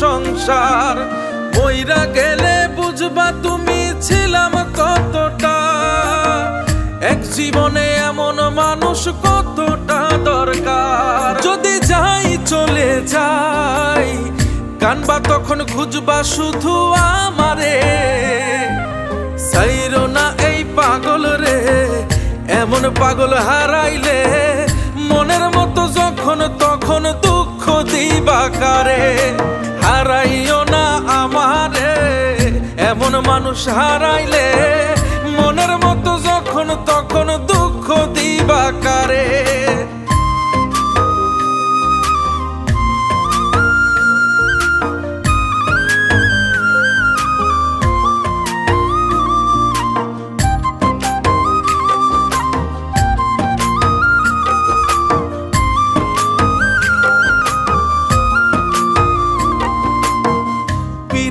সংসার। মইরা গেলে বুঝবা তুমি ছিলাম কতটা। এক জীবনে এমন মানুষ কতটা দরকার। যদি যাই চলে যাই, কানবা তখন খুঁজবা শুধু আমারে। সাইরো না এই পাগল রে, এমন পাগল হারাইলে মনের মতো যখন, তখন দুঃখ দিবা কারে। হারাইও না আমারে এমন মানুষ হারাইলে মনের মতো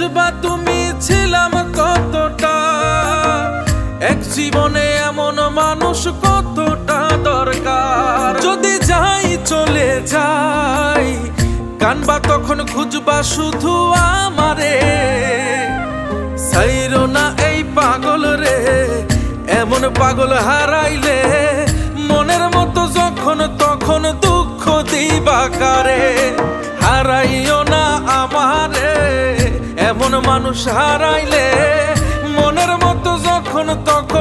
বুঝবা তুমি ছিলাম কতটা? এক জীবনে এমন মানুষ কতটা দরকার? যদি যাই, চলে যাই, কানবা তখন খুঁজবা শুধু আমারে। সাইরো না এই পাগল রে, এমন পাগল হারাইলে মনের মতো যখন, তখন দুঃখ দিবা কারে? হারাইও মানুষ হারাইলে মনের মতো যখন তখন